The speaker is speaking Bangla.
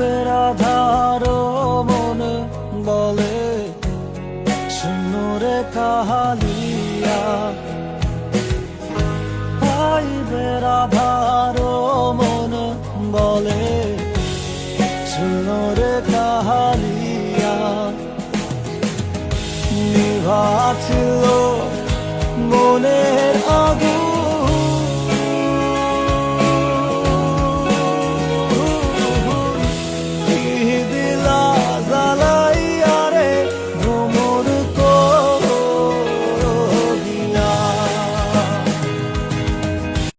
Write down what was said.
পাইবে রাধার মন বলে শুনরে কাহালিয়া। পাইবে রাধার মন বলে শুনরে কাহালিয়া। নিভাছিল মনে